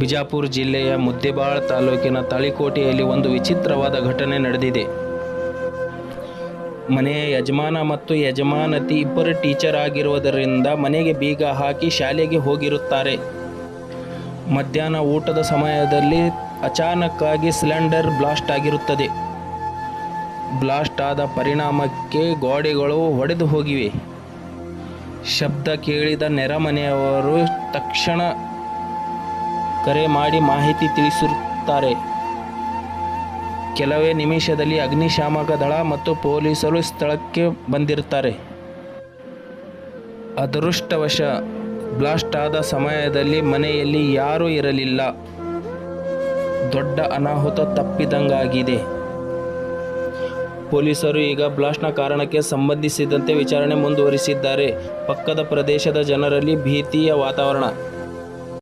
ಬಿಜಾಪುರ ಜಿಲ್ಲೆಯ ಮುದ್ದೆಬಾಳ್ ತಾಲೂಕಿನ ತಾಳಿಕೋಟೆಯಲ್ಲಿ ಒಂದು ವಿಚಿತ್ರವಾದ ಘಟನೆ ನಡೆದಿದೆ. ಮನೆಯ ಯಜಮಾನ ಮತ್ತು ಯಜಮಾನತಿ ಇಬ್ಬರು ಟೀಚರ್ ಆಗಿರುವುದರಿಂದ ಮನೆಗೆ ಬೀಗ ಹಾಕಿ ಶಾಲೆಗೆ ಹೋಗಿರುತ್ತಾರೆ. ಮಧ್ಯಾಹ್ನ ಊಟದ ಸಮಯದಲ್ಲಿ ಅಚಾನಕ್ಕಾಗಿ ಸಿಲಿಂಡರ್ ಬ್ಲಾಸ್ಟ್ ಆಗಿರುತ್ತದೆ. ಬ್ಲಾಸ್ಟ್ ಆದ ಪರಿಣಾಮಕ್ಕೆ ಗೋಡೆಗಳು ಒಡೆದು ಹೋಗಿವೆ. ಶಬ್ದ ಕೇಳಿದ ನೆರೆಮನೆಯವರು ತಕ್ಷಣ ಕರೆ ಮಾಡಿ ಮಾಹಿತಿ ತಿಳಿಸಿರುತ್ತಾರೆ ಕೆಲವೇ ನಿಮಿಷದಲ್ಲಿ ಅಗ್ನಿಶಾಮಕ ದಳ ಮತ್ತು ಪೊಲೀಸರು ಸ್ಥಳಕ್ಕೆ ಬಂದಿರುತ್ತಾರೆ. ಅದೃಷ್ಟವಶ, ಬ್ಲಾಸ್ಟ್ ಆದ ಸಮಯದಲ್ಲಿ ಮನೆಯಲ್ಲಿ ಯಾರೂ ಇರಲಿಲ್ಲ. ದೊಡ್ಡ ಅನಾಹುತ ತಪ್ಪಿದಂಗಾಗಿದೆ. ಪೊಲೀಸರು ಈಗ ಬ್ಲಾಸ್ಟ್ನ ಕಾರಣಕ್ಕೆ ಸಂಬಂಧಿಸಿದಂತೆ ವಿಚಾರಣೆ ಮುಂದುವರಿಸಿದ್ದಾರೆ. ಪಕ್ಕದ ಪ್ರದೇಶದ ಜನರಲ್ಲಿ ಭೀತಿಯ ವಾತಾವರಣ.